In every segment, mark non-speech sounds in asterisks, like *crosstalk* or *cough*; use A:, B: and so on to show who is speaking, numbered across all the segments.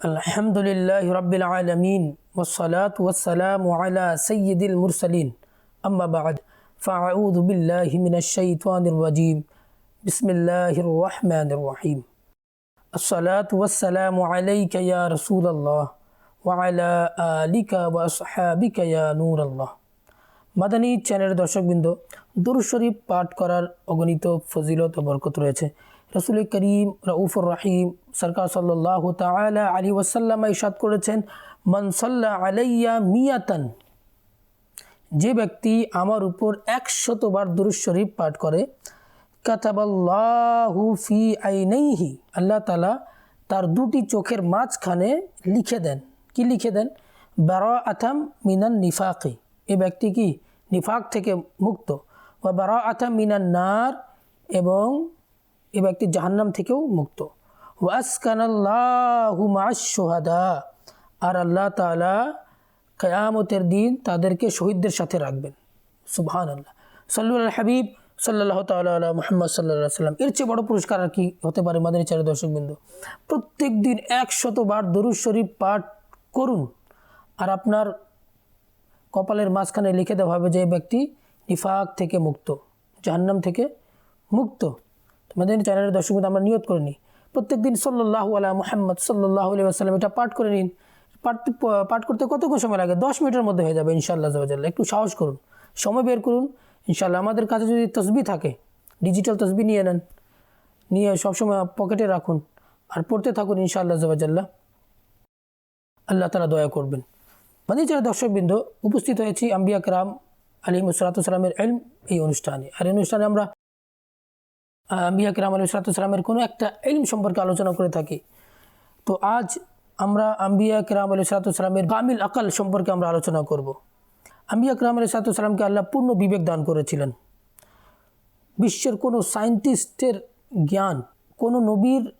A: আলহামদুলিল্লাহ রবিল আলমিন ওসলাত ওসালাম আলা সৈয়দুল মুরসলিন। আম্মাবাদ ফাউদ বিল্লাহ মিনাশাইতানিরজিম বিসমিল্লাহ রহমান রহিম। আসসালাত ওয়াসালাম আলাইকা ইয়া রসুলাল্লাহ ওয়ালা আলিকা ওয়াসহাবিকা ইয়া নূরাল্লাহ। মাদানী চ্যানেলের দর্শক দর্শকবৃন্দ দুরু শরীফ পাঠ করার অগণিত ফজিলত ও বরকত রয়েছে। রসুল করিম রউফুর রাহিম সরকার সাল্লাহ তালা আলী ওয়াসাল্লাম ইসাদ করেছেন মনসল্লা আলাইয়া মিয়াতান যে ব্যক্তি আমার উপর একশতবার দুরুদ শরীফ পাঠ করে, কাতাবাল্লাহু ফি আইনাইহি আল্লাহ তালা তার দুটি চোখের মাঝখানে লিখে দেন। কি লিখে দেন? বারা আথাম মিনান নিফাকি এ ব্যক্তি কি? নিফাক থেকে মুক্ত। বা বারা আথাম মিনান নার এবং এ ব্যক্তি জাহান্নাম থেকেও মুক্ত। ওয়াসকানাল্লাহু মাশোহাদা আর আল্লাহ তালা কয়ামতের দিন তাদেরকে শহীদদের সাথে রাখবেন। সুবহান আল্লাহ সাল্লু আল হাবিব সাল্লাহ তাল্লাহ মোহাম্মদ সাল্লাহ সাল্লাম এর চেয়ে বড় পুরস্কার আর কি হতে পারে মাদানী চারে দর্শকবৃন্দ? প্রত্যেক দিন একশতবার দরুদ শরীফ পাঠ করুন। আর আপনার কপালের মাঝখানে লিখে দেওয়া হবে যে ব্যক্তি নিফাক থেকে মুক্ত, জাহান্নাম থেকে মুক্ত। তোমাদের চ্যানেলের দর্শক আমরা নিয়ত করে নিই। প্রত্যেক দিন সাল্লাহ আলা মোহাম্মদ সাল্লাহ আলি আসাল্লাম এটা পাঠ করে নিন। পাঠ পাঠ করতে কতক্ষণ সময় লাগে? দশ মিনিটের মধ্যে হয়ে যাবে ইনশাআল্লাহ জবাজাল্লাহ একটু সাহস করুন, সময় বের করুন। ইনশাআল্লাহ আমাদের কাছে যদি তসবি থাকে, ডিজিটাল তসবি নিয়ে নেন। নিয়ে সবসময় পকেটে রাখুন আর পড়তে থাকুন ইনশাআল্লাহ জবাজাল্লাহ আল্লাহ তালা দয়া করবেন। মানে যারা দর্শকবৃন্দ, উপস্থিত হয়েছি আম্বিয়া কারাম আলী মুসরাতুসালামের এলম এই অনুষ্ঠানে। আর এই অনুষ্ঠানে আমরা আম্বিয়া কিরাম আলী সালাতামের কোনো একটা এলম সম্পর্কে আলোচনা করে থাকি। তো আজ আমরা আম্বিয়া কিরাম আলী সালাতামের কামিল আকাল সম্পর্কে আমরা আলোচনা করব। আম্বিয়া কিরাম আলী সালাতামকে আল্লাহ পূর্ণ বিবেক দান করেছিলেন। বিশ্বের কোনো সায়েন্টিস্টের জ্ঞান কোনো নবীর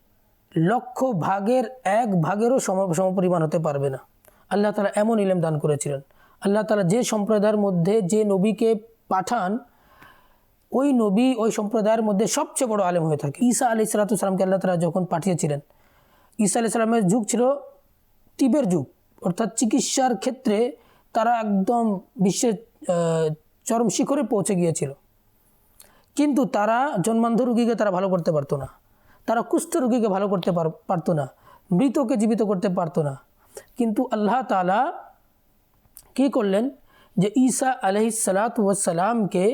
A: লক্ষ ভাগের এক ভাগেরও সম, সমপরিমাণ হতে পারবে না। আল্লাহ তালা এমন ইলেম দান করেছিলেন। আল্লাহ তালা যে সম্প্রদায়ের মধ্যে যে নবীকে পাঠান ওই নবী, ওই সম্প্রদায়ের মধ্যে সবচেয়ে বড় আলেম হয়ে থাকে। ঈসা আলি সালাতামকে আল্লাহ তালা যখন পাঠিয়েছিলেন, ঈসা আলি সালামের যুগ ছিল টিপের যুগ। অর্থাৎ চিকিৎসার ক্ষেত্রে তারা একদম বিশ্বের চরম শিখরে পৌঁছে গিয়েছিল। কিন্তু তারা জন্মান্ধ রুগীকে তারা ভালো করতে পারতো না। তারা কুষ্ঠ রুগীকে ভালো করতে পারতো না। মৃতকে জীবিত করতে পারতো না। কিন্তু আল্লাহ তালা কী করলেন যে ঈসা আলহি সালাতামকে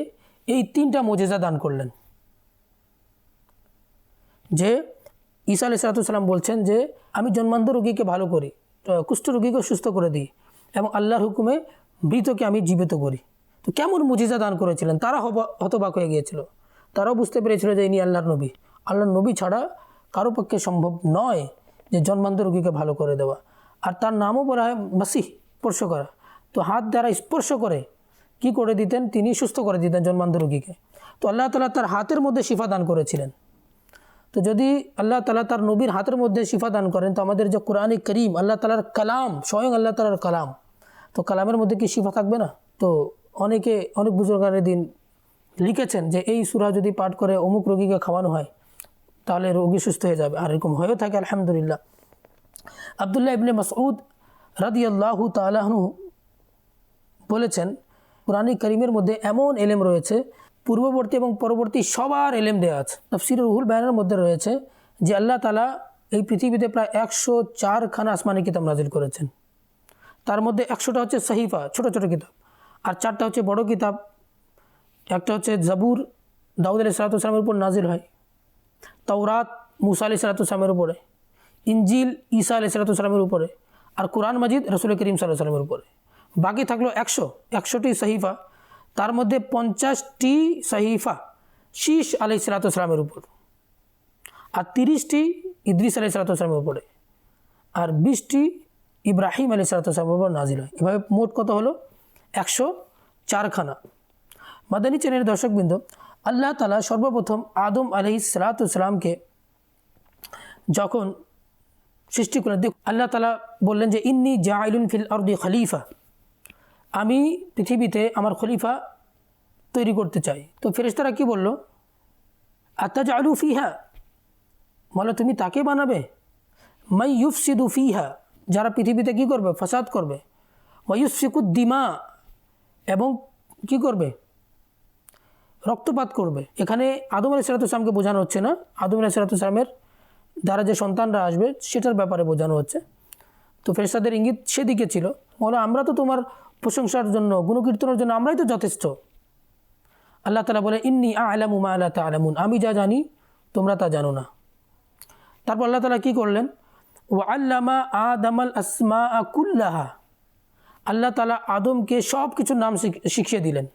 A: এই তিনটা মজেজা দান করলেন। যে ঈসা আলি সালাতাম বলছেন যে, আমি জন্মান্ধ রোগীকে ভালো করি কুষ্ঠ রোগীকে সুস্থ করে দিই এবং আল্লাহর হুকুমে মৃতকে আমি জীবিত করি। তো কেমন মুজিজা দান করেছিলেন? তারা হতবাক হয়ে গিয়েছিল। তারাও বুঝতে পেরেছিল যে ইনি আল্লাহর নবী। আল্লাহর নবী ছাড়া কারও পক্ষে সম্ভব নয় যে জন্মান্ধ রোগীকে ভালো করে দেওয়া। আর তার নামও বলা হয় মাসিহ, স্পর্শ করা। তো হাত দ্বারা স্পর্শ করে কি করে দিতেন? তিনি সুস্থ করে দিতেন জন্মান্ধ রোগীকে। তো আল্লাহ তালা তার হাতের মধ্যে শিফা দান করেছিলেন। তো যদি আল্লাহ তালা তার নবীর হাতের মধ্যে শিফা দান করেন, তো আমাদের যে কোরআনিক করিম, আল্লাহ তালার কালাম, স্বয়ং আল্লাহ তালার কালাম, তো কালামের মধ্যে কি শিফা থাকবে না? তো অনেকে, অনেক বুজুর্গানের দিন লিখেছেন যে, এই সুরা যদি পাঠ করে অমুক রোগীকে খাওয়ানো হয়, তাহলে রোগী সুস্থ হয়ে যাবে। আর এরকম হয়েও থাকে, আলহামদুলিল্লাহ। আবদুল্লাহ ইবনে মাসউদ রাদিয়াল্লাহু তালাহনু বলেছেন কোরআনিক করিমের মধ্যে এমন এলেম রয়েছে, পূর্ববর্তী এবং পরবর্তী সবার এলেম দেওয়া আছে। তফসির রুহুল বায়ানের মধ্যে রয়েছে যে আল্লাহ তালা এই পৃথিবীতে প্রায় একশো চারখানা আসমানি কিতাব নাজিল করেছেন। তার মধ্যে একশোটা হচ্ছে সাহিফা, ছোট ছোট কিতাব। আর চারটা হচ্ছে বড় কিতাব। একটা হচ্ছে জাবুর, দাউদ আলি সালাতামের উপর নাজিল হয়। তৌরাত মুসা আলি সালাতামের উপরে। ইঞ্জিল ঈসা আলি সালাতামের উপরে। আর কোরআন মাজিদ, রসুল করিম সাল্লাহ সাল্লামের উপরে। বাকি থাকল একশো, একশোটি সহিফা। তার মধ্যে পঞ্চাশটি সহিফা শীষ আলি সালাতামের উপর। আর তিরিশটি ইদ্রিস আলি সালাতামের উপরে। আর বিশটি ইব্রাহিম আলি সালাতামের উপর নাজিল হয়। এভাবে মোট কত হলো? একশো চারখানা। মাদানী চ্যানেলের দর্শকবৃন্দ, আল্লাহ তালা সর্বপ্রথম আদম আলহি সালাতামকে যখন সৃষ্টি করলেন দেখ আল্লাহ তালা বললেন যে, ইন্নি জাইলুন ফিল আরদি খলিফা। আমি পৃথিবীতে আমার খলিফা তৈরি করতে চাই। তো ফেরেশতারা কি বলল? আত্মা জালু ফিহা? বলে, তুমি তাকে বানাবে? মাই ইউফসিদু ফিহা? যারা পৃথিবীতে কি করবে? ফাসাদ করবে। ওয়ুসফিকুদ্দিমা এবং কি করবে? রক্তপাত করবে। এখানে আদম আলী সালাতামকে বোঝানো হচ্ছে না। আদম আলী সালাতামের দ্বারা যে সন্তানরা আসবে, সেটার ব্যাপারে বোঝানো হচ্ছে। তো ফেরেস্তাদের ইঙ্গিত সেদিকে ছিল। বলো, আমরা তো তোমার প্রশংসার জন্য, গুণকীর্তনের জন্য আমরাই তো যথেষ্ট। আল্লাহ তালা বলে, ইন্নি আলামু মা আল্লাহ তালামুন। আমি যা জানি, তোমরা তা জানো না। তারপর আল্লাহ তালা কী করলেন? ও আল্লামা আদামাল আসমা আকুল্লাহা আল্লাহ তালা আদমকে সব কিছুর নাম শিখ- শিখিয়ে দিলেন।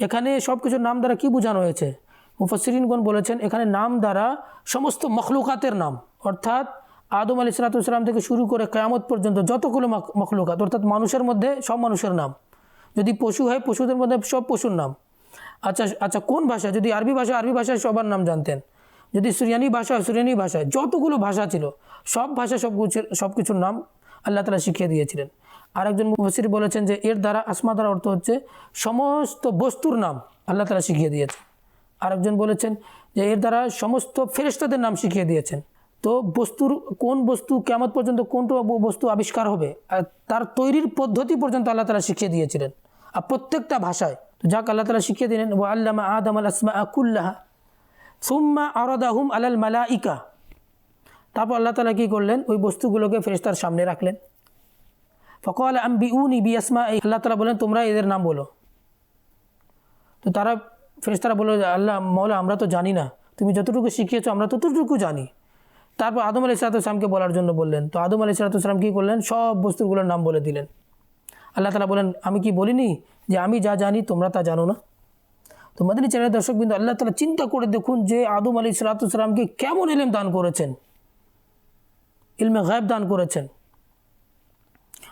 A: এখানে সব কিছুর নাম দ্বারা কি বোঝানো হয়েছে? মুফসরিনগণ বলেছেন, এখানে নাম দ্বারা সমস্ত মখলুকাতের নাম, অর্থাৎ আদম আলী সালাতাম থেকে শুরু করে কেয়ামত পর্যন্ত যতগুলো মখ- মখলুকাত, অর্থাৎ মানুষের মধ্যে সব মানুষের নাম। যদি পশু হয়, পশুদের মধ্যে সব পশুর নাম। আচ্ছা আচ্ছা কোন ভাষা যদি আরবি ভাষা আরবি ভাষায় সবার নাম জানতেন। যদি সুরিয়ানি ভাষা হয় সুরিয়ানি ভাষায়, যতগুলো ভাষা ছিল, সব ভাষা সব সব কিছুর নাম আল্লাহ তালা শিখিয়ে দিয়েছিলেন। আরেকজন মুফসির বলেছেন যে, এর দ্বারা আসমা দ্বারা অর্থ হচ্ছে সমস্ত বস্তুর নাম আল্লাহ তালা শিখিয়ে দিয়েছেন। আরেকজন বলেছেন যে, এর দ্বারা সমস্ত ফেরেশতাদের নাম শিখিয়ে দিয়েছেন। তো বস্তুর কোন বস্তু কেমন পর্যন্ত কোনটা বস্তু আবিষ্কার হবে, আর তার তৈরির পদ্ধতি পর্যন্ত আল্লাহ তালা শিখিয়ে দিয়েছিলেন। আর প্রত্যেকটা ভাষায়, তো যাক আল্লাহ তালা শিখিয়ে দিলেন ও আল্লামা আদম আল আসমা আকুল্লাহা সুম্মা আরদাহুম আলাল মালা ইকা তারপর আল্লাহ তালা কী করলেন? ওই বস্তুগুলোকে ফেরেশতার সামনে রাখলেন। ফকল আম্বি উনি বিয়াসমা আল্লাহ তালা বলেন তোমরা এদের নাম বলো। তো তারা ফেরেশতারা বলল, আল্লাহ, মৌলা, আমরা তো জানি না। তুমি যতটুকু শিখিয়েছো, আমরা ততটুকু জানি। তারপর আদম আলি সালাতামকে বলার জন্য বললেন। তো আদম আলি সালাতাম কী করলেন? সব বস্তুগুলোর নাম বলে দিলেন। আল্লাহ তালা বলেন, আমি কি বলিনি যে আমি যা জানি তোমরা তা জানো না? তো মাদানী দর্শক দর্শকবৃন্দ আল্লাহ তালা চিন্তা করে দেখুন যে আদম আলী সালাতামকে কেমন ইলেম দান করেছেন। ইলমে গায়েব দান করেছেন।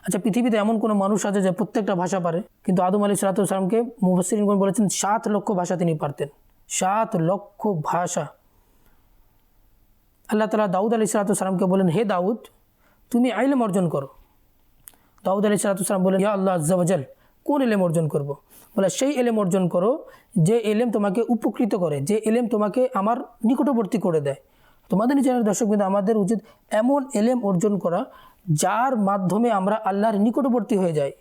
A: আচ্ছা পৃথিবীতে এমন কোনো মানুষ আছে যে প্রত্যেকটা ভাষা পারে? কিন্তু আদম আলী সালাতামকে মুফসিনগণ বলেছেন, সাত লক্ষ ভাষা তিনি পারতেন। সাত লক্ষ ভাষা। আল্লাহ তালা দাউদ আলী সালাতামকে বলেন, হে দাউদ, তুমি আইলেম অর্জন করো। দাউদ আলি সালাতাম বলেন, ইয়া আল্লাহ আজ্জাওয়াজাল কোন এলেম অর্জন করব। বলে, সেই এলেম অর্জন করো, যে এলেম তোমাকে উপকৃত করে, যে এলেম তোমাকে আমার নিকটবর্তী করে দেয়। তোমাদের নিজের দর্শক কিন্তু আমাদের উচিত এমন এলেম অর্জন করা, যার মাধ্যমে আমরা আল্লাহর নিকটবর্তী হয়ে যাই,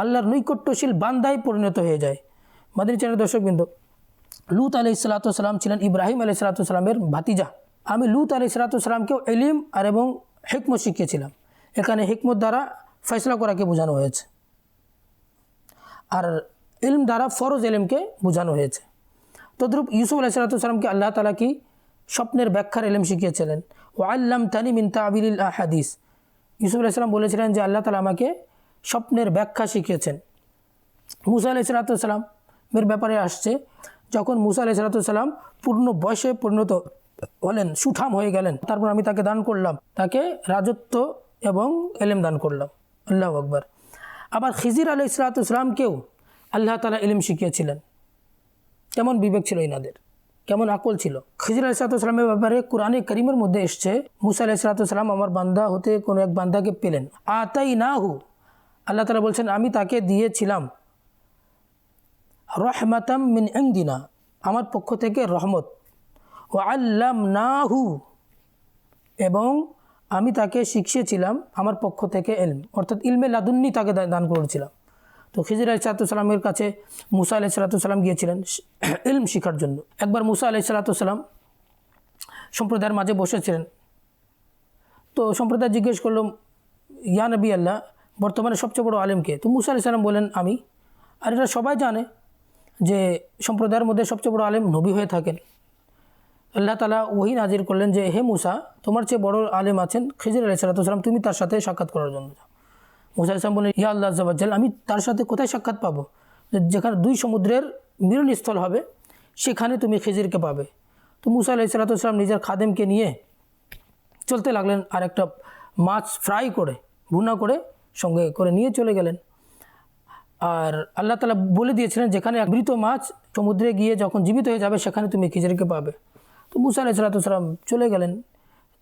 A: আল্লাহর নৈকট্যশীল বান্দায় পরিণত হয়ে যায় মাদানী চ্যানেল দর্শক বিন্দু, লুত আলি সালাতাম ছিলেন ইব্রাহিম আলি সালাতামের ভাতিজা। আমি লুত আলি সালাতামকেও এলিম আর এবং হেকমত শিখিয়েছিলাম। এখানে হেকমত দ্বারা ফয়সলা করাকে বোঝানো হয়েছে। আর ইলম দ্বারা ফরজ এলিমকে বোঝানো হয়েছে। তদ্রূপ ইউসুফ আলাহ সালাতামকে আল্লাহ তালা কি স্বপ্নের ব্যাখ্যার এলেম শিখিয়েছিলেন। ও আল্লাম তানি মিন তাবিল হাদিস ইউসুফ আলাইসালাম বলেছিলেন যে আল্লাহ তালা আমাকে স্বপ্নের ব্যাখ্যা শিখিয়েছেন। মুসা আলাই সালাতামের ব্যাপারে আসছে, যখন মুসা আলাই সালাতাম পূর্ণ বয়সে পরিণত হলেন সুঠাম হয়ে গেলেন। তারপর আমি তাকে দান করলাম। তাকে রাজত্ব এবং এলেম দান করলাম। আল্লাহ আকবর। আবার খিজির আলাই সালাতামকেও আল্লাহ তালা এলেম শিখিয়েছিলেন। কেমন বিবেক ছিল ইনাদের কেমন আকল ছিল? খিজির আলি সালাতামের ব্যাপারে কোরআনে করিমের মধ্যে এসছে, মুসা আলাহি সালাতাম আমার বান্দা হতে কোনো এক বান্দাকে পেলেন। আতাই না হু আল্লাহ তালা বলছেন, আমি তাকে দিয়েছিলাম রহমাতাম মিন ইংদিনা আমার পক্ষ থেকে রহমত। ও আল্লাম নাহু এবং আমি তাকে শিখিয়েছিলাম আমার পক্ষ থেকে এলম। অর্থাৎ ইলমে লাদুন্নি তাকে দান করেছিলাম। তো খিজির আলি সালাতামের কাছে মুসা আলাহি সালাতাম গিয়েছিলেন *clears throat* ইলম শিখার জন্য। একবার মুসা আলাহি সালাতাম সম্প্রদায়ের মাঝে বসেছিলেন। তো সম্প্রদায় জিজ্ঞেস করল, ইয়া নবী আল্লাহ, বর্তমানে সবচেয়ে বড় আলেমকে তো মুসা আলি সাল্লাম বলেন আমি। আর এটা সবাই জানে যে সম্প্রদায়ের মধ্যে সবচেয়ে বড় আলেম নবী হয়ে থাকেন। আল্লাহ তালা ওহি নাজির করলেন যে, হে মুসা, তোমার চেয়ে বড় আলেম আছেন খিজির আলি সাল্লাম তুমি তার সাথে সাক্ষাৎ করার জন্য যাও। মুসা ইসলাম বলেন ইয়া আল্লাহ জবাজ্জাল আমি তার সাথে কোথায় সাক্ষাৎ পাবো? যেখানে দুই সমুদ্রের মিলনস্থল হবে, সেখানে তুমি খিজিরকে পাবে। তো মুসা আলাহি সাল্লাম নিজের খাদেমকে নিয়ে চলতে লাগলেন আর একটা মাছ ফ্রাই করে, ভুনা করে সঙ্গে করে নিয়ে চলে গেলেন। আর আল্লাহ তালা বলে দিয়েছিলেন, যেখানে মৃত মাছ সমুদ্রে গিয়ে যখন জীবিত হয়ে যাবে, সেখানে তুমি খিচড়িকে পাবে। তো মুসা আলাহ সালাতাম চলে গেলেন।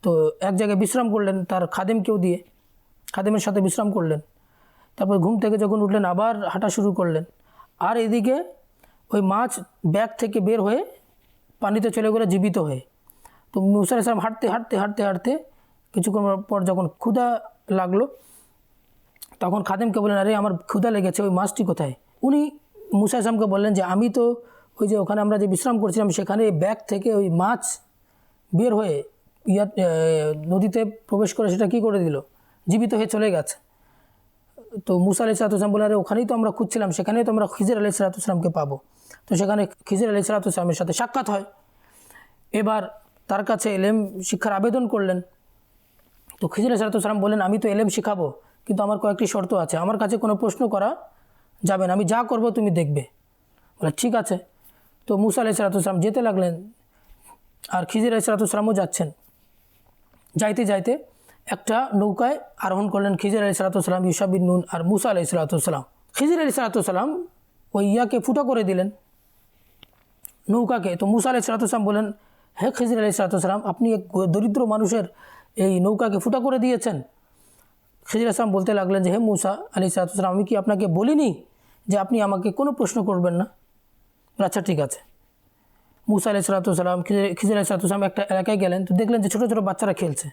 A: তো এক জায়গায় বিশ্রাম করলেন তার খাদেমকেও দিয়ে। খাদেমের সাথে বিশ্রাম করলেন। তারপর ঘুম থেকে যখন উঠলেন, আবার হাঁটা শুরু করলেন। আর এদিকে ওই মাছ ব্যাগ থেকে বের হয়ে পানিতে চলে গেলে জীবিত হয়ে। তো মুসা আলাইসালাম হাঁটতে হাঁটতে হাঁটতে হাঁটতে কিছুক্ষণ পর যখন ক্ষুধা লাগল, তখন খাদেমকে বললেন, আরে, আমার ক্ষুধা লেগেছে, ওই মাছটি কোথায়? উনি মুসা ইসলামকে বললেন যে, আমি তো ওই যে ওখানে আমরা যে বিশ্রাম করছিলাম, সেখানে ব্যাগ থেকে ওই মাছ বের হয়ে ইয়া নদীতে প্রবেশ করে সেটা কি করে দিল? জীবিত হয়ে চলে গেছে। তো মুসা আলি সালাতাম বলে, আরে, ওখানেই তো আমরা খুঁজছিলাম, সেখানেই তো আমরা খিজির আলি সালাতামকে পাবো। তো সেখানে খিজির আলি সালাতামের সাথে সাক্ষাৎ হয়। এবার তার কাছে এলেম শিক্ষার আবেদন করলেন। তো খিজির আলি সালাতাম বললেন, আমি তো এলেম শিখাবো, কিন্তু আমার কয়েকটি শর্ত আছে। আমার কাছে কোনো প্রশ্ন করা যাবে না। আমি যা করব তুমি দেখবে। বলে, ঠিক আছে। তো মুসা আলি সালাতাম যেতে লাগলেন আর খিজির আলি সালাতামও যাচ্ছেন। যাইতে যাইতে একটা নৌকায় আরোহণ করলেন খিজির আলি সালাতাম ইউসাবিন নুন আর মুসা আলি সালাতাম খিজির আলি সালাতাম ওই ইয়াকে ফুটা করে দিলেন নৌকাকে। তো মুসা আলি সালাতাম বলেন হে খিজির আলি সালাতাম আপনি এক দরিদ্র মানুষের এই নৌকাকে ফুটা করে দিয়েছেন। খিজির আসলাম বলতে লাগলেন যে, হে মুসা আলি সালাতাম আমি কি আপনাকে বলিনি যে আপনি আমাকে কোনো প্রশ্ন করবেন না? আচ্ছা ঠিক আছে। মুসা আলি সালাতাম খিজির আলি সালাতাম একটা এলাকায় গেলেন তো দেখলেন যে ছোটো ছোটো বাচ্চারা খেলছে।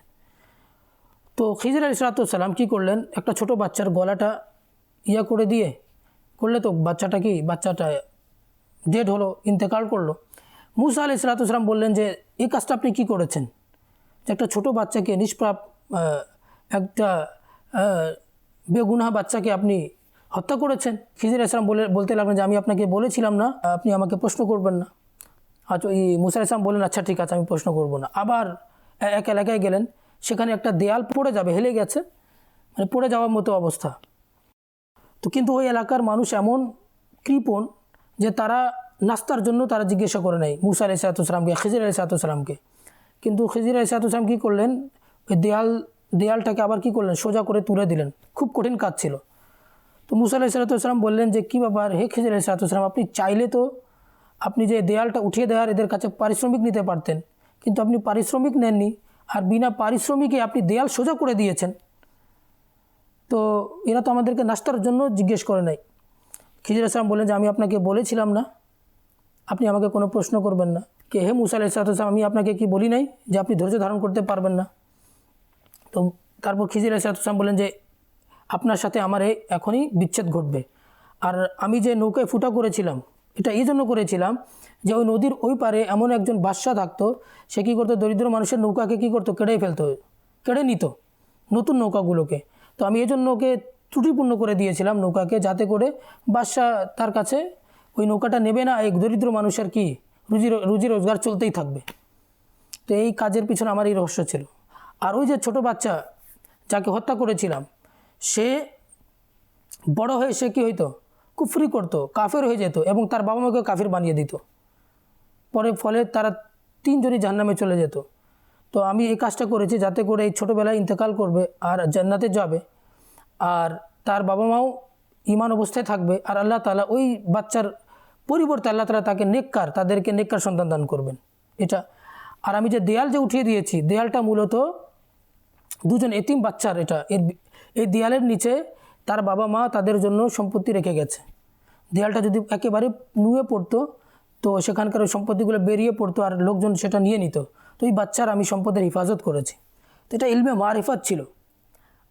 A: তো খিজির আলি সালাতাম কী করলেন? একটা ছোট বাচ্চার গলাটা ইয়া করে দিয়ে করলে তো বাচ্চাটা কি? বাচ্চাটা ডেড হলো ইন্তেকাল করল। মুসা আলি সালাতাম বললেন যে এই কাজটা আপনি কী করেছেন? যে একটা ছোট বাচ্চাকে নিষ্পাপ আহ, একটা আহ, বেগুনাহ বাচ্চাকে আপনি হত্যা করেছেন। খিজির ইসলাম বলে, বলতে লাগলেন যে, আমি আপনাকে বলেছিলাম না, আপনি আমাকে প্রশ্ন করবেন না। আচ্ছা এই মুসা ইসলাম বললেন আচ্ছা ঠিক আছে, আমি প্রশ্ন করব না। আবার এক এলাকায় গেলেন, সেখানে একটা দেয়াল পড়ে যাবে, হেলে গেছে মানে পড়ে যাওয়ার মতো অবস্থা। তো কিন্তু ওই এলাকার মানুষ এমন কৃপণ যে, তারা নাস্তার জন্য তারা জিজ্ঞাসা করে নাই, মুসা আলি সালাতামকে খিজির আলি সালাতামকে কিন্তু খিজির আলি সালাতাম কী করলেন? ওই দেয়াল, দেয়ালটাকে আবার কি করলেন? সোজা করে তুলে দিলেন। খুব কঠিন কাজ ছিল। তো মুসা আলি সালাতাম বললেন যে, কী ব্যাপার? হে খিজির আলি সালাতাম আপনি চাইলে তো আপনি যে দেয়ালটা উঠিয়ে দেওয়ার এদের কাছে পারিশ্রমিক নিতে পারতেন, কিন্তু আপনি পারিশ্রমিক নেননি আর বিনা পারিশ্রমিকে আপনি দেয়াল সোজা করে দিয়েছেন। তো এরা তো আমাদেরকে নাস্তার জন্য জিজ্ঞেস করে নাই। খিজির আসলাম বললেন যে, আমি আপনাকে বলেছিলাম না। আপনি আমাকে কোনো প্রশ্ন করবেন না। কে, হে মুসা আলাইসালাম আমি আপনাকে কি বলি নাই যে, আপনি ধৈর্য ধারণ করতে পারবেন না? তো তারপর খিজির আলাইসালাম বলেন যে আপনার সাথে আমার এই এখনই বিচ্ছেদ ঘটবে। আর আমি যে নৌকায় ফুটা করেছিলাম, এটা এই জন্য করেছিলাম যে ওই নদীর ওই পারে এমন একজন বাদশা থাকতো, সে কী করতো, দরিদ্র মানুষের নৌকাকে কী করতো, কেড়ে ফেলতো, কেড়ে নিত নতুন নৌকাগুলোকে। তো আমি এই জন্য ওকে ত্রুটিপূর্ণ করে দিয়েছিলাম নৌকাকে যাতে করে বাদশা তার কাছে ওই নৌকাটা নেবে না, এই দরিদ্র মানুষের কি রুজি রুজি রোজগার চলতেই থাকবে। তো এই কাজের পিছনে আমার এই রহস্য ছিল। আর ওই যে ছোট বাচ্চা যাকে হত্যা করেছিলাম সে বড় হয়ে সে কী হইতো? কুফরি করতো, কাফের হয়ে যেত এবং তার বাবা মাকে কাফির বানিয়ে দিত। পরে ফলে তারা তিনজনই জাহান্নামে চলে যেত। তো আমি এই কাজটা করেছি যাতে করে এই ছোটোবেলায় ইন্তেকাল করবে আর জান্নাতে যাবে আর তার বাবা মাও ইমান অবস্থায় থাকবে আর আল্লাহ তালা ওই বাচ্চার পরিবর্তে আল্লাহ তালা তাকে নেককার, তাদেরকে নেককার সন্তান দান করবেন। এটা আর আমি যে দেয়াল যে উঠিয়ে দিয়েছি, দেয়ালটা মূলত দুজন এতিম বাচ্চার, এটা এর এই দেয়ালের নিচে তার বাবা মা তাদের জন্য সম্পত্তি রেখে গেছে। দেয়ালটা যদি একেবারে নুয়ে পড়তো, তো সেখানকার ওই সম্পত্তিগুলো বেরিয়ে পড়তো আর লোকজন সেটা নিয়ে নিত। তো এই বাচ্চার আমি সম্পদের হিফাজত করেছি। তো এটা ইলমে মারিফাত ছিল।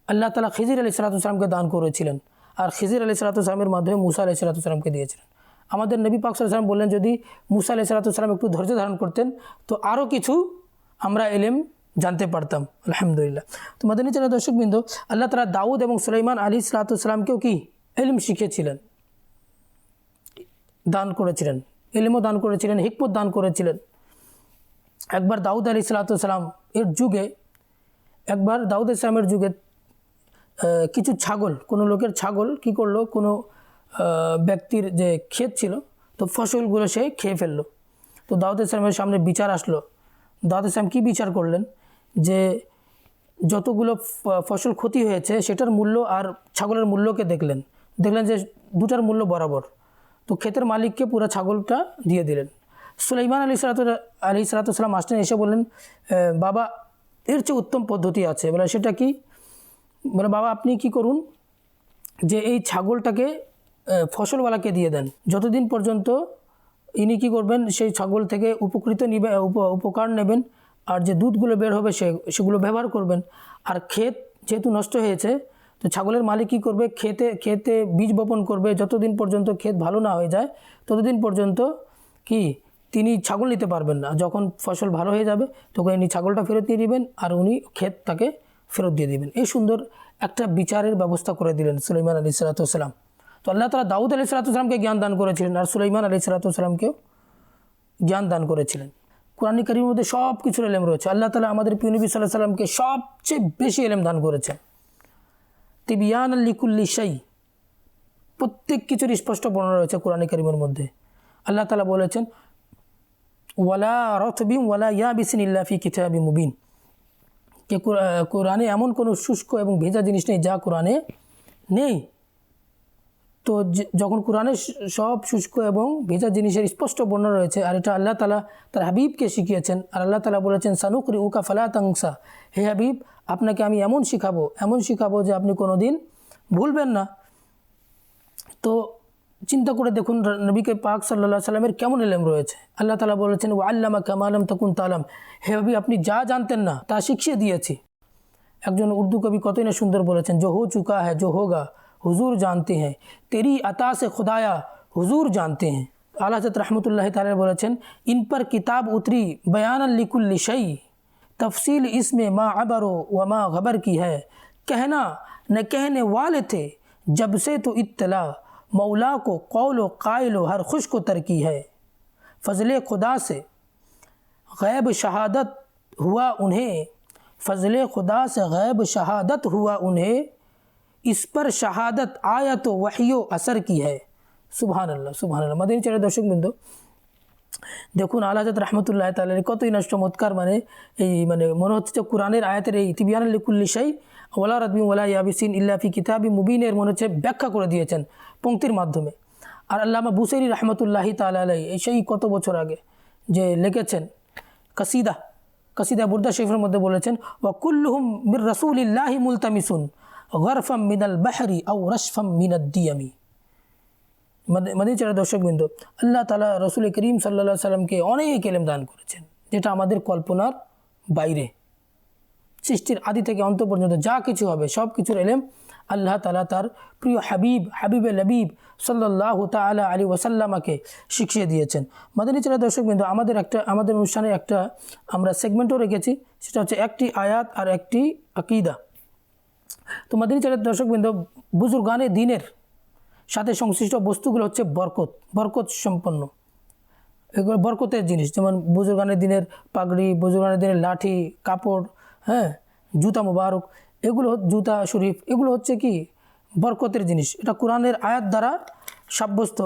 A: আল্লাহ তালা খিজির আলি সালাতামকে দান করেছিলেন আর খিজির আলি সালাতামের মাধ্যমে মুসা আলি সালাতামকে দিয়েছিলেন। আমাদের নবী পাক সাল্লাম বললেন, যদি মুসা আলি সালাতাম একটু ধৈর্য ধারণ করতেন, তো আরও কিছু আমরা এলেম জানতে পারতাম, আলহামদুলিল্লাহ। তো মাদানী চ্যানেল দর্শকবৃন্দ, আল্লাহ তালা দাউদ এবং সুলাইমান আলী সালাতামকেও কি এলিম শিখেছিলেন? দান করেছিলেন, এলিমও দান করেছিলেন, হিকমত দান করেছিলেন। একবার দাউদ আলী সালাতাম এর যুগে, একবার দাউদ ইসলামের যুগে কিছু ছাগল, কোনো লোকের ছাগল কি করল, কোনো ব্যক্তির যে ক্ষেত ছিল, তো ফসলগুলো সে খেয়ে ফেলল। তো দাউদ ইসলামের সামনে বিচার আসলো। দাউদ ইসলাম কী বিচার করলেন? যে যতগুলো ফসল ক্ষতি হয়েছে, সেটার মূল্য আর ছাগলের মূল্যকে দেখলেন। দেখলেন যে দুটার মূল্য বরাবর। তো ক্ষেতের মালিককে পুরো ছাগলটা দিয়ে দিলেন। সুলাইমান আলী সালাত, আলী সালাতাম আসলেন এসে বললেন বাবা, এর চেয়ে উত্তম পদ্ধতি আছে। বলে, সেটা কি? বলে, বাবা, আপনি কি করুন যে এই ছাগলটাকে ফসলওয়ালাকে দিয়ে দেন। যতদিন পর্যন্ত ইনি কি করবেন, সেই ছাগল থেকে উপকৃত নিবে, উপ- উপকার নেবেন আর যে দুধগুলো বের হবে সে, সেগুলো ব্যবহার করবেন। আর ক্ষেত যেহেতু নষ্ট হয়েছে, তো ছাগলের মালিক কী করবে? খেতে খেতে বীজ বপন করবে। যতদিন পর্যন্ত ক্ষেত ভালো না হয়ে যায়, ততদিন পর্যন্ত কি? তিনি ছাগল নিতে পারবেন না। যখন ফসল ভালো হয়ে যাবে, তখন ইনি ছাগলটা ফেরত দিয়ে দিবেন আর উনি ক্ষেত তাকে ফেরত দিয়ে দিবেন। এই সুন্দর একটা বিচারের ব্যবস্থা করে দিলেন সুলাইমান আলী সালাতাম তো আল্লাহ তালা দাউদ আলী সালাতামকে জ্ঞান দান করেছিলেন আর সুলাইমান আলী সালাতামকেও জ্ঞান দান করেছিলেন। কোরআন করিমের মধ্যে সব কিছুর এলেম রয়েছে। আল্লাহ তালা আমাদের পিনবী সাল্লাহ সাল্লামকে সবচেয়ে বেশি এলেম দান করেছেন। তিবিয়ান আল্লিকুল্লি শাই, প্রত্যেক কিছুর স্পষ্ট বর্ণনা রয়েছে কোরআন করিমের মধ্যে। আল্লাহ তালা বলেছেন, ওয়ালা রথবিম ওয়ালা ইয়া বিসিন ইল্লাফি কিতাবি মুবিন। কে কোরআ- কোরআনে এমন কোনো শুষ্ক এবং ভেজা জিনিস নেই যা কোরআনে নেই। তো যখন কোরআনে সব শুষ্ক এবং ভেজা জিনিসের স্পষ্ট বর্ণনা রয়েছে, আর এটা আল্লাহ তালা তার হাবিবকে শিখিয়েছেন। আর আল্লাহ তালা বলেছেন সানুকরি উকা ফালাতাংসা হে হাবিব, আপনাকে আমি এমন শিখাবো এমন শিখাবো যে আপনি কোনো দিন ভুলবেন না। তো চিন্তা করে দেখুন নবীকে পাক সাল্লা সাল্লামের কেমন এলেম রয়েছে? আল্লাহ তালা বলেছেন ও আল্লামা কেম আলম তখন তালাম হে হাবিব, আপনি যা জানতেন না, তা শিখিয়ে দিয়েছি। একজন উর্দু কবি কতই না সুন্দর বলেছেন যো হো চুকা হ্যাঁ যো হোগা حضور جانتے ہیں۔ تیری عطا سے خدایا حضور جانتے ہیں۔ اعلیٰ حضرت رحمۃ اللہ تعالیٰ بولا چھن ان پر کتاب اتری بیان لکل شعی تفصیل اس میں ما عبر و ما غبر کی ہے۔ کہنا نہ کہنے والے تھے، جب سے تو اطلاع، مولا کو قول و قائل و ہر خوش کو ترکی ہے۔ فضل خدا سے غیب شہادت ہوا انہیں۔ فضل خدا سے غیب شہادت ہوا انہیں۔ इस पर शहादत आया तो वहियो असर की है সুবহান আল্লাহ সুবহান আল্লাহ মাদিনী চ্যানেল দর্শক বিন্দু দেখুন আলাজাত রহমতুল্লাহ তালের কতই না চমৎকার মানে এই মানে মনে হচ্ছে যে কোরআনের আয়াতের এই তিবিয়ান লিকুল্লিশাই ওলা রদমি ওলা ইয়াবিসিন ইল্লাফি কিতাবি মুবিনের মনে হচ্ছে ব্যাখ্যা করে দিয়েছেন পঙ্ক্তির মাধ্যমে আর আল্লামা বুসেরি রহমতুল্লাহি তালাই এই সেই কত বছর আগে যে লিখেছেন কাসিদা কাসিদা বুর্দা শরীফের মধ্যে বলেছেন ওয়াকুল্লুহুম মির রসুলিল্লাহি মুলতামিসুন গরফাম মিনাল বাহরি আউ রশফাম মিনাদ্দিয়ামি মাদিচারা দর্শকবৃন্দ আল্লাহ তালা রসুল করিম সাল্লা সাল্লামকে অনেক এলেম দান করেছেন, যেটা আমাদের কল্পনার বাইরে। সৃষ্টির আদি থেকে অন্ত পর্যন্ত যা কিছু হবে সব কিছুর এলেম আল্লাহ তালা তার প্রিয় হাবিব, হাবিবে লবিব সাল্লাহ তালা আলী ওয়াসাল্লামাকে শিখিয়ে দিয়েছেন। মাদানী চারা দর্শকবৃন্দ আমাদের একটা আমাদের অনুষ্ঠানে একটা আমরা সেগমেন্টও রেখেছি, সেটা হচ্ছে একটি আয়াত আর একটি আকিদা। তো মাদানী চারা দর্শকবৃন্দ বুজুর্গানে দিনের সাথে সংশ্লিষ্ট বস্তুগুলো হচ্ছে বরকত বরকত সম্পন্ন। এগুলো বরকতের জিনিস, যেমন বুজুর্গানের দিনের পাগড়ি বুজুর্গানের দিনের লাঠি, কাপড় হ্যাঁ জুতা মোবারক, এগুলো জুতা শরীফ, এগুলো হচ্ছে কি? বরকতের জিনিস। এটা কোরআনের আয়াত দ্বারা সাব্যস্ত।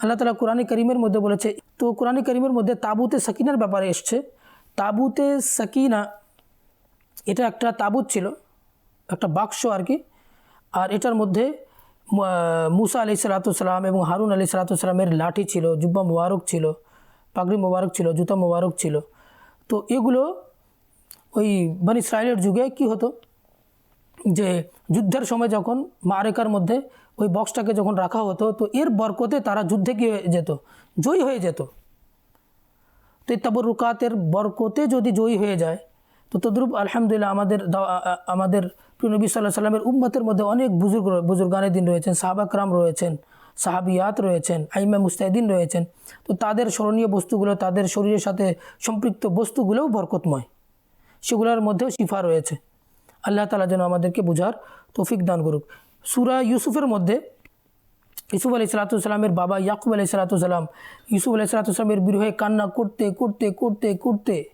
A: আল্লাহ তালা কোরআনী করিমের মধ্যে বলেছে, তো কোরআনী করিমের মধ্যে তাবুতে সাকিনার ব্যাপারে এসছে। তাবুতে সাকিনা, এটা একটা তাবুত ছিল। একটা বাক্স আর কি। আর এটার মধ্যে মুসা আলি সালাতাম এবং হারুন আলি সালাতামের লাঠি ছিল, জুব্বা মোবারক ছিল, পাগড়ি মোবারক ছিল, জুতা মোবারক ছিল। তো এগুলো ওই বানি ইসরায়েলের যুগে কি হতো? যে যুদ্ধের সময় যখন মারেকার মধ্যে ওই বক্সটাকে যখন রাখা হতো, তো এর বরকতে তারা যুদ্ধে কি হয়ে যেত, জয়ী হয়ে যেত। তো এই তাবরুকাতের বরকতে যদি জয়ী হয়ে যায়, তো তদ্রুপ আলহামদুলিল্লাহ আমাদের আমাদের নবী সাল্লাহ সাল্লামের উম্মতের মধ্যে অনেক বুজুর্গ বুজুর্গানের দিন রয়েছেন সাহাবাকরাম রয়েছেন, সাহাবিয়াত রয়েছেন, আইমা মুস্তাহিদিন রয়েছেন। তো তাদের স্মরণীয় বস্তুগুলো, তাদের শরীরের সাথে সম্পৃক্ত বস্তুগুলোও বরকতময়। সেগুলোর মধ্যেও শিফা রয়েছে। আল্লাহ তালা যেন আমাদেরকে বোঝার তৌফিক দান করুক। সুরা ইউসুফের মধ্যে ইসুফ আলি সালাতামের বাবা ইয়াকুব আলি সালাতাম ইউসুফ আলি সালাতামের বিরহে কান্না করতে করতে করতে করতে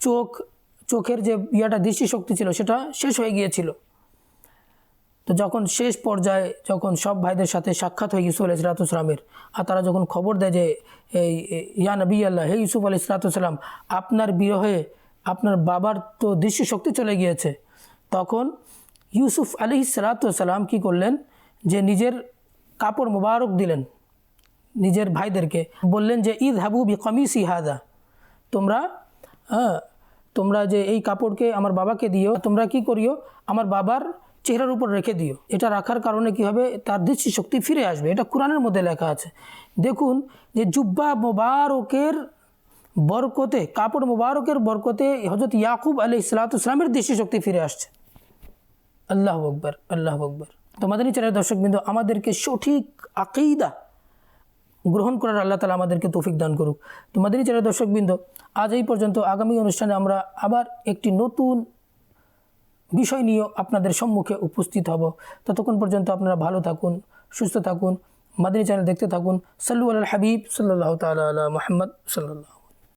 A: চোখ চোখের যে ইয়াটা দৃষ্টিশক্তি ছিল, সেটা শেষ হয়ে গিয়েছিল। তো যখন শেষ পর্যায়ে যখন সব ভাইদের সাথে সাক্ষাৎ হয় ইউসুফ আলি সালাতামের আর তারা যখন খবর দেয় যে, এই ইয়া নবী আল্লাহ, হে ইউসুফ আলি সালাতাম আপনার বিরহে আপনার বাবার তো দৃষ্টিশক্তি চলে গিয়েছে, তখন ইউসুফ আলি সালাতাম কী করলেন? যে নিজের কাপড় মোবারক দিলেন নিজের ভাইদেরকে। বললেন যে ঈদ হাবু বি কমিসি হাদা, তোমরা হ্যাঁ তোমরা যে এই কাপড়কে আমার বাবাকে দিও, তোমরা কি করিও? আমার বাবার চেহারার উপর রেখে দিও। এটা রাখার কারণে কি হবে তার দৃষ্টিশক্তি ফিরে আসবে। এটা কোরআনের মধ্যে লেখা আছে। দেখুন যে জুব্বা মোবারকের বরকতে, কাপড় মোবারকের বরকতে হজরত ইয়াকুব আলি ইসলাতামের দেশি শক্তি ফিরে আসছে। আল্লাহ আকবর আল্লাহ আকবর। তো মাদানী চ্যানেল দর্শকবৃন্দ, আমাদেরকে সঠিক আকিদা গ্রহণ করার আল্লাহ তালা আমাদেরকে তৌফিক দান করুক। তো মাদিনী চ্যানেল দর্শকবৃন্দ, আজ এই পর্যন্ত আগামী অনুষ্ঠানে আমরা আবার একটি নতুন বিষয় নিয়ে আপনাদের সম্মুখে উপস্থিত হব। ততক্ষণ পর্যন্ত আপনারা ভালো থাকুন, সুস্থ থাকুন, মাদিনী চ্যানেল দেখতে থাকুন। সাল্লু আল হাবিব সাল্লাহ তাল মোহাম্মদ সাল্লাহ